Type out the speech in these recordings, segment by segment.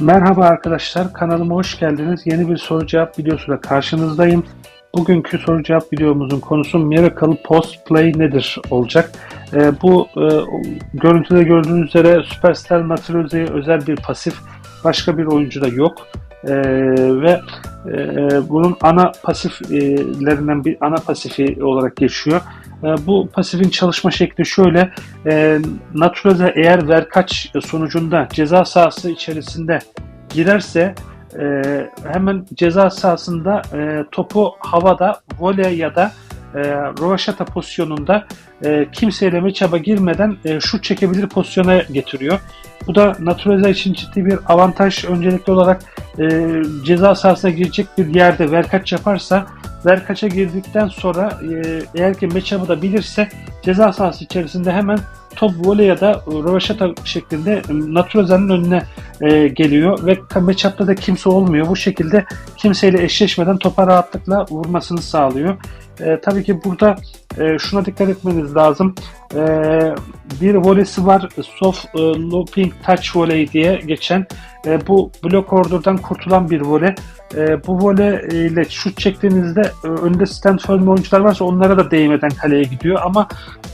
Merhaba arkadaşlar, kanalıma hoş geldiniz. Yeni bir soru cevap videosuyla karşınızdayım. Bugünkü soru cevap videomuzun konusu Miracle Post Play nedir olacak. Ee, bu e, görüntüde gördüğünüz üzere Superstar Naturalize'ye özel bir pasif. Başka bir oyuncuda yok. Ee, ve e, bunun ana pasiflerinden bir ana pasifi olarak geçiyor. Ee, bu pasifin çalışma şekli şöyle. E, Naturalize eğer verkaç sonucunda ceza sahası içerisinde girerse e, hemen ceza sahasında e, topu havada voley ya da e, rovaşata pozisyonunda e, kimseyle meçaba girmeden e, şut çekebilir pozisyona getiriyor. Bu da Naturalize için ciddi bir avantaj. Öncelikli olarak e, ceza sahasına girecek bir yerde verkaç yaparsa verkaça girdikten sonra e, eğer ki matchup'ı da bilirse ceza sahası içerisinde hemen top voley ya da rövaşata şeklinde Naturalize'nin önüne e, geliyor ve matchup'ta da kimse olmuyor. Bu şekilde kimseyle eşleşmeden topa rahatlıkla vurmasını sağlıyor. E, tabii ki burada e, şuna dikkat etmeniz lazım. E, bir voleysi var. Soft e, looping touch volley diye geçen. E, bu block order'dan kurtulan bir voley. E, bu voley ile şut çektiğinizde e, önde stand firm oyuncular varsa onlara da değmeden kaleye gidiyor. Ama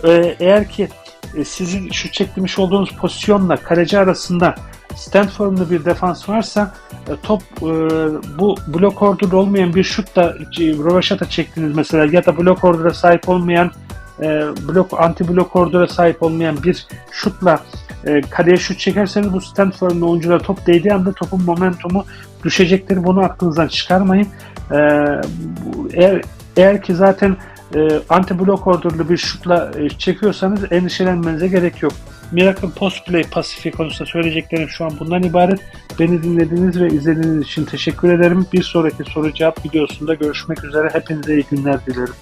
e, eğer ki e, sizin şut çektirmiş olduğunuz pozisyonla kaleci arasında stand bir defans varsa e, top e, bu blok order olmayan bir şutla rövaşata çektiniz mesela ya da blok order'a sahip olmayan e, blok anti blok order'a sahip olmayan bir şutla kaleye şut çekerseniz bu stand oyuncular top değdiği anda topun momentumu düşecektir. Bunu aklınızdan çıkarmayın. Eğer eğer ki zaten anti blok orderlı bir şutla çekiyorsanız endişelenmenize gerek yok. Miracle Post Play pasifi konusunda söyleyeceklerim şu an bundan ibaret. Beni dinlediğiniz ve izlediğiniz için teşekkür ederim. Bir sonraki soru cevap videosunda görüşmek üzere. Hepinize iyi günler dilerim.